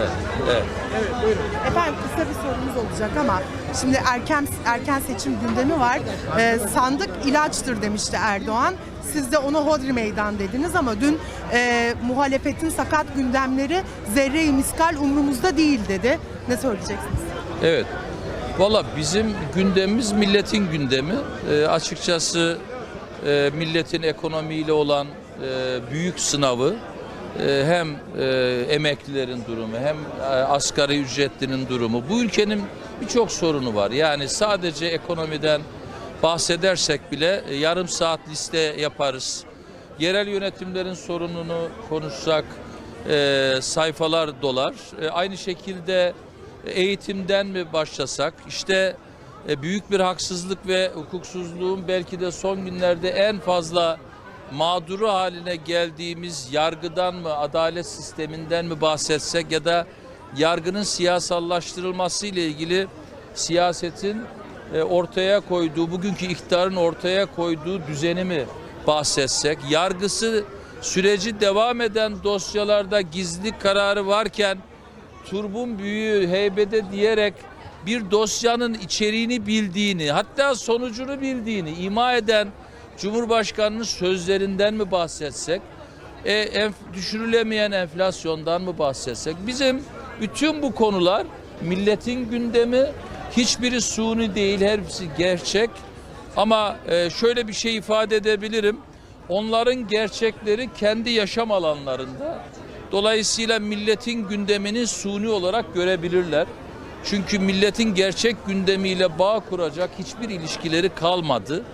Evet. evet. Evet buyurun. Efendim kısa bir sorumuz olacak ama şimdi erken erken seçim gündemi var. Ee, sandık ilaçtır demişti Erdoğan. Siz de ona hodri meydan dediniz ama dün e, muhalefetin sakat gündemleri zerre-i miskal umrumuzda değil dedi. Ne söyleyeceksiniz? Evet. Valla bizim gündemimiz milletin gündemi. Ee, açıkçası e, milletin ekonomiyle olan e, büyük sınavı e, hem e, emeklilerin durumu hem e, asgari ücretlinin durumu. Bu ülkenin birçok sorunu var. Yani sadece ekonomiden bahsedersek bile e, yarım saat liste yaparız. Yerel yönetimlerin sorununu konuşsak e, sayfalar dolar. E, aynı şekilde eğitimden mi başlasak? İşte e, büyük bir haksızlık ve hukuksuzluğun belki de son günlerde en fazla mağduru haline geldiğimiz yargıdan mı, adalet sisteminden mi bahsetsek ya da yargının siyasallaştırılması ile ilgili siyasetin e, ortaya koyduğu, bugünkü iktidarın ortaya koyduğu düzeni mi bahsetsek, yargısı süreci devam eden dosyalarda gizli kararı varken turbun büyüğü heybede diyerek bir dosyanın içeriğini bildiğini hatta sonucunu bildiğini ima eden Cumhurbaşkanı'nın sözlerinden mi bahsetsek? E, enf- düşürülemeyen enflasyondan mı bahsetsek? Bizim bütün bu konular milletin gündemi hiçbiri suni değil hepsi gerçek. Ama e, şöyle bir şey ifade edebilirim. Onların gerçekleri kendi yaşam alanlarında. Dolayısıyla milletin gündemini suni olarak görebilirler. Çünkü milletin gerçek gündemiyle bağ kuracak hiçbir ilişkileri kalmadı.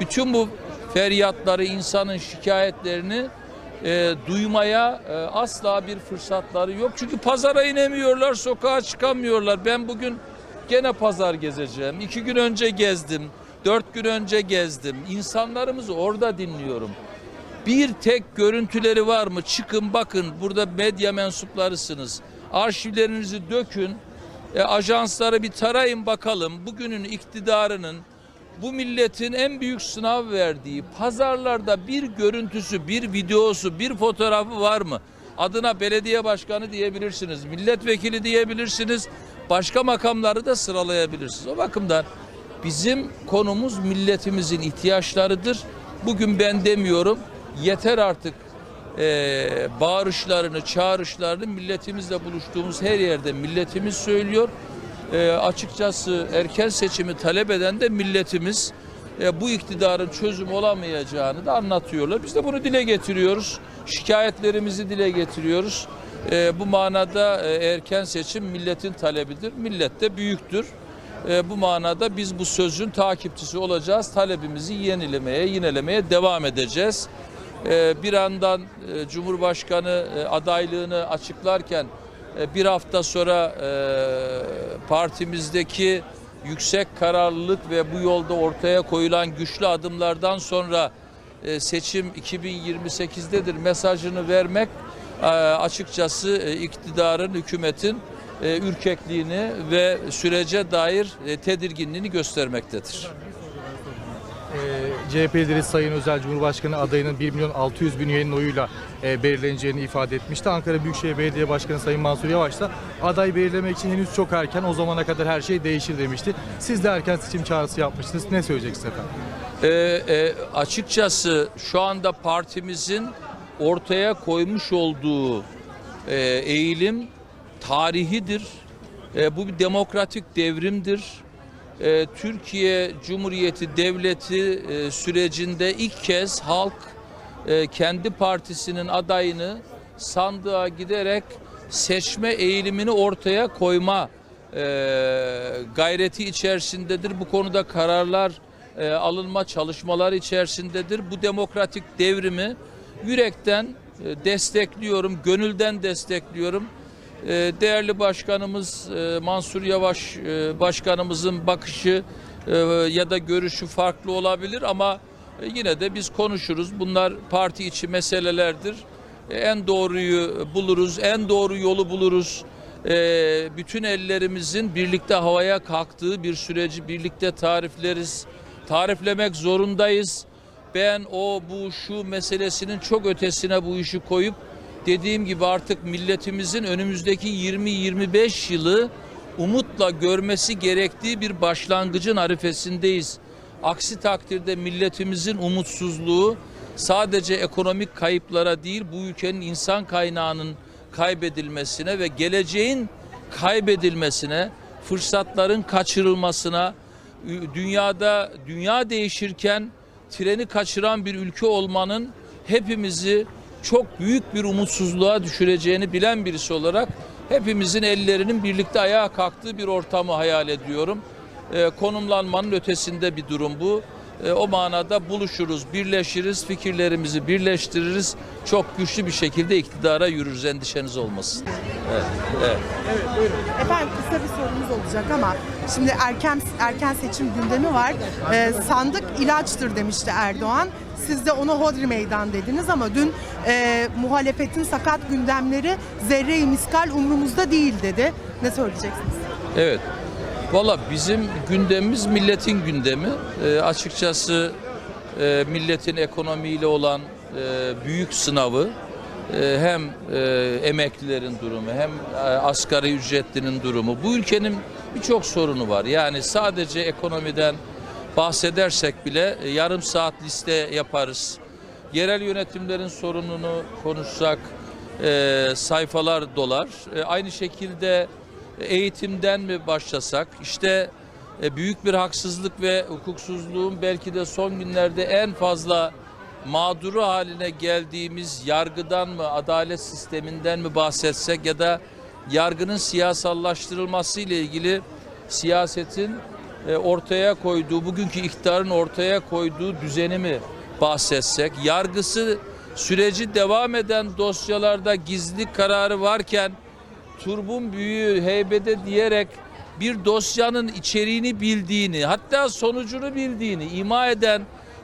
Bütün bu feryatları, insanın şikayetlerini e, duymaya e, asla bir fırsatları yok. Çünkü pazara inemiyorlar, sokağa çıkamıyorlar. Ben bugün gene pazar gezeceğim. İki gün önce gezdim, dört gün önce gezdim. İnsanlarımızı orada dinliyorum. Bir tek görüntüleri var mı? Çıkın bakın burada medya mensuplarısınız. Arşivlerinizi dökün. E, ajansları bir tarayın bakalım. Bugünün iktidarının bu milletin en büyük sınav verdiği pazarlarda bir görüntüsü, bir videosu, bir fotoğrafı var mı? Adına belediye başkanı diyebilirsiniz, milletvekili diyebilirsiniz, başka makamları da sıralayabilirsiniz. O bakımdan bizim konumuz milletimizin ihtiyaçlarıdır. Bugün ben demiyorum, yeter artık e, bağırışlarını, çağrışlarını milletimizle buluştuğumuz her yerde milletimiz söylüyor. E, açıkçası erken seçimi talep eden de milletimiz e, bu iktidarın çözüm olamayacağını da anlatıyorlar. Biz de bunu dile getiriyoruz. Şikayetlerimizi dile getiriyoruz. E, bu manada e, erken seçim milletin talebidir. Millet de büyüktür. E, bu manada biz bu sözün takipçisi olacağız. Talebimizi yenilemeye, yinelemeye devam edeceğiz. E, bir yandan e, Cumhurbaşkanı e, adaylığını açıklarken bir hafta sonra e, partimizdeki yüksek kararlılık ve bu yolda ortaya koyulan güçlü adımlardan sonra e, seçim 2028'dedir mesajını vermek e, açıkçası e, iktidarın, hükümetin e, ürkekliğini ve sürece dair e, tedirginliğini göstermektedir. Ee, CHP lideri Sayın Özel Cumhurbaşkanı adayının 1 milyon 600 bin üyenin oyuyla e, belirleneceğini ifade etmişti. Ankara Büyükşehir Belediye Başkanı Sayın Mansur Yavaş da aday belirlemek için henüz çok erken o zamana kadar her şey değişir demişti. Siz de erken seçim çağrısı yapmıştınız. Ne söyleyeceksiniz efendim? Ee, e, açıkçası şu anda partimizin ortaya koymuş olduğu e, eğilim tarihidir. E, bu bir demokratik devrimdir. E, Türkiye Cumhuriyeti Devleti e, sürecinde ilk kez halk e, kendi partisinin adayını sandığa giderek seçme eğilimini ortaya koyma e, gayreti içerisindedir. Bu konuda kararlar alınma çalışmalar içerisindedir. Bu demokratik devrimi yürekten destekliyorum, gönülden destekliyorum. E, değerli başkanımız e, Mansur Yavaş e, başkanımızın bakışı e, ya da görüşü farklı olabilir ama yine de biz konuşuruz. Bunlar parti içi meselelerdir. En doğruyu buluruz, en doğru yolu buluruz. Bütün ellerimizin birlikte havaya kalktığı bir süreci birlikte tarifleriz. Tariflemek zorundayız. Ben o bu şu meselesinin çok ötesine bu işi koyup dediğim gibi artık milletimizin önümüzdeki 20-25 yılı umutla görmesi gerektiği bir başlangıcın arifesindeyiz. Aksi takdirde milletimizin umutsuzluğu sadece ekonomik kayıplara değil bu ülkenin insan kaynağının kaybedilmesine ve geleceğin kaybedilmesine, fırsatların kaçırılmasına, dünyada dünya değişirken treni kaçıran bir ülke olmanın hepimizi çok büyük bir umutsuzluğa düşüreceğini bilen birisi olarak hepimizin ellerinin birlikte ayağa kalktığı bir ortamı hayal ediyorum. Ee, konumlanmanın ötesinde bir durum bu. Ee, o manada buluşuruz, birleşiriz, fikirlerimizi birleştiririz. Çok güçlü bir şekilde iktidara yürürüz, endişeniz olmasın. Evet, evet. Efendim kısa bir sorumuz olacak ama şimdi erken erken seçim gündemi var. Ee, sandık ilaçtır demişti Erdoğan. Siz de ona hodri meydan dediniz ama dün e, muhalefetin sakat gündemleri zerre-i miskal umrumuzda değil dedi. Ne söyleyeceksiniz? Evet. Valla bizim gündemimiz milletin gündemi. Ee, açıkçası e, milletin ekonomiyle olan e, büyük sınavı e, hem e, emeklilerin durumu hem e, asgari ücretlinin durumu. Bu ülkenin birçok sorunu var. Yani sadece ekonomiden bahsedersek bile e, yarım saat liste yaparız. Yerel yönetimlerin sorununu konuşsak e, sayfalar dolar. E, aynı şekilde eğitimden mi başlasak? İşte e, büyük bir haksızlık ve hukuksuzluğun belki de son günlerde en fazla mağduru haline geldiğimiz yargıdan mı, adalet sisteminden mi bahsetsek ya da yargının siyasallaştırılması ile ilgili siyasetin e, ortaya koyduğu, bugünkü iktidarın ortaya koyduğu düzeni mi bahsetsek, yargısı süreci devam eden dosyalarda gizlilik kararı varken turbun büyüğü heybede diyerek bir dosyanın içeriğini bildiğini hatta sonucunu bildiğini ima eden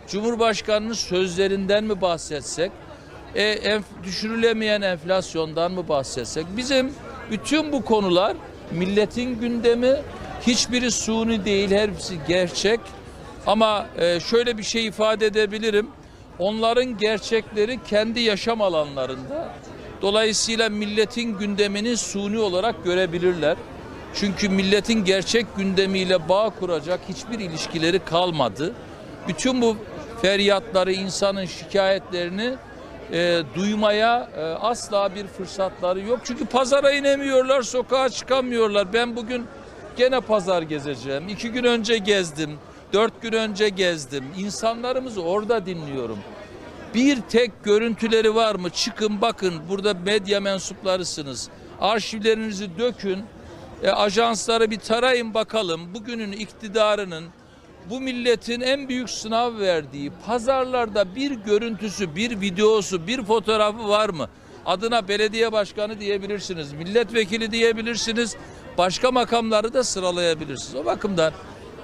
Cumhurbaşkanı'nın sözlerinden mi bahsetsek e, enf- düşürülemeyen enflasyondan mı bahsetsek? Bizim bütün bu konular milletin gündemi hiçbiri suni değil hepsi gerçek. Ama e, şöyle bir şey ifade edebilirim. Onların gerçekleri kendi yaşam alanlarında Dolayısıyla milletin gündemini suni olarak görebilirler. Çünkü milletin gerçek gündemiyle bağ kuracak hiçbir ilişkileri kalmadı. Bütün bu feryatları, insanın şikayetlerini e, duymaya e, asla bir fırsatları yok. Çünkü pazara inemiyorlar, sokağa çıkamıyorlar. Ben bugün gene pazar gezeceğim. İki gün önce gezdim, dört gün önce gezdim. İnsanlarımızı orada dinliyorum. Bir tek görüntüleri var mı? Çıkın bakın burada medya mensuplarısınız. Arşivlerinizi dökün. E, ajansları bir tarayın bakalım. Bugünün iktidarının bu milletin en büyük sınav verdiği pazarlarda bir görüntüsü, bir videosu, bir fotoğrafı var mı? Adına belediye başkanı diyebilirsiniz, milletvekili diyebilirsiniz, başka makamları da sıralayabilirsiniz. O bakımdan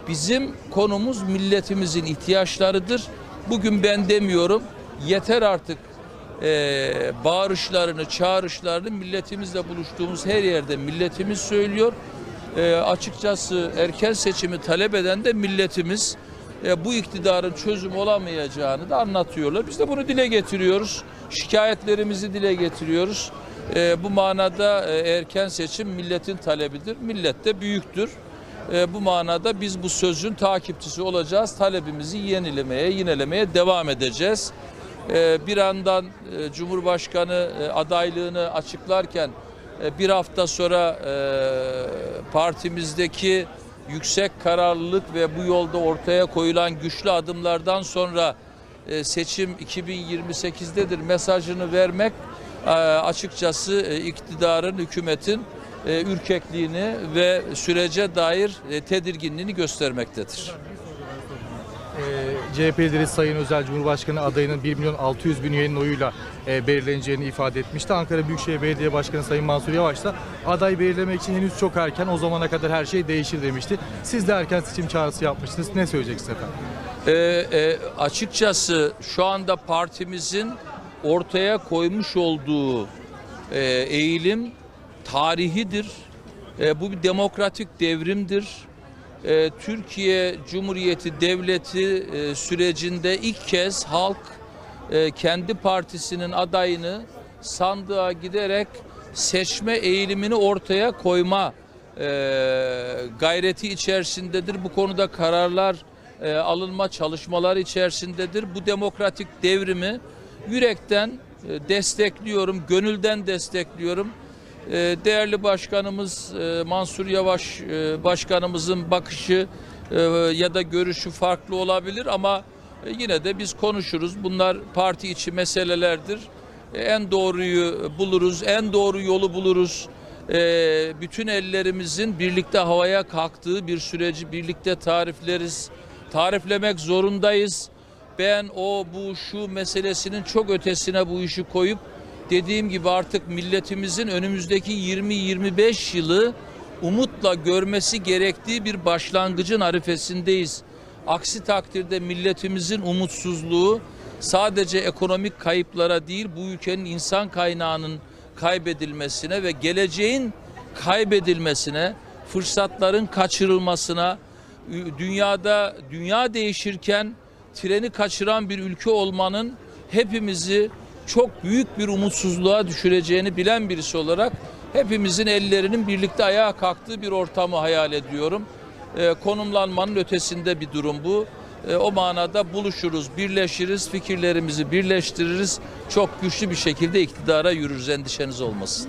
bizim konumuz milletimizin ihtiyaçlarıdır. Bugün ben demiyorum, yeter artık eee bağırışlarını, çağrışlarını milletimizle buluştuğumuz her yerde milletimiz söylüyor. Eee, açıkçası erken seçimi talep eden de milletimiz E, bu iktidarın çözüm olamayacağını da anlatıyorlar. Biz de bunu dile getiriyoruz. Şikayetlerimizi dile getiriyoruz. E, bu manada e, erken seçim milletin talebidir. Millet de büyüktür. E, bu manada biz bu sözün takipçisi olacağız. Talebimizi yenilemeye, yinelemeye devam edeceğiz. E, bir yandan e, Cumhurbaşkanı e, adaylığını açıklarken e, bir hafta sonra partimizdeki yüksek kararlılık ve bu yolda ortaya koyulan güçlü adımlardan sonra seçim 2028'dedir mesajını vermek açıkçası iktidarın, hükümetin ürkekliğini ve sürece dair tedirginliğini göstermektedir. Ee, CHP lideri Sayın Özel Cumhurbaşkanı adayının 1 milyon 600 bin üyenin oyuyla e, belirleneceğini ifade etmişti. Ankara Büyükşehir Belediye Başkanı Sayın Mansur Yavaş da aday belirlemek için henüz çok erken o zamana kadar her şey değişir demişti. Siz de erken seçim çağrısı yapmıştınız. Ne söyleyeceksiniz efendim? Ee, e, açıkçası şu anda partimizin ortaya koymuş olduğu e, eğilim tarihidir. E, bu bir demokratik devrimdir. E, Türkiye Cumhuriyeti Devleti e, sürecinde ilk kez halk e, kendi partisinin adayını sandığa giderek seçme eğilimini ortaya koyma e, gayreti içerisindedir. Bu konuda kararlar e, alınma çalışmalar içerisindedir. Bu demokratik devrimi yürekten e, destekliyorum, gönülden destekliyorum. E, değerli başkanımız e, Mansur Yavaş e, başkanımızın bakışı e, ya da görüşü farklı olabilir ama yine de biz konuşuruz. Bunlar parti içi meselelerdir. En doğruyu buluruz, en doğru yolu buluruz. Bütün ellerimizin birlikte havaya kalktığı bir süreci birlikte tarifleriz. Tariflemek zorundayız. Ben o bu şu meselesinin çok ötesine bu işi koyup dediğim gibi artık milletimizin önümüzdeki 20-25 yılı umutla görmesi gerektiği bir başlangıcın arifesindeyiz. Aksi takdirde milletimizin umutsuzluğu sadece ekonomik kayıplara değil bu ülkenin insan kaynağının kaybedilmesine ve geleceğin kaybedilmesine, fırsatların kaçırılmasına, dünyada dünya değişirken treni kaçıran bir ülke olmanın hepimizi çok büyük bir umutsuzluğa düşüreceğini bilen birisi olarak hepimizin ellerinin birlikte ayağa kalktığı bir ortamı hayal ediyorum. Ee, konumlanmanın ötesinde bir durum bu. Ee, o manada buluşuruz, birleşiriz, fikirlerimizi birleştiririz. Çok güçlü bir şekilde iktidara yürürüz endişeniz olmasın.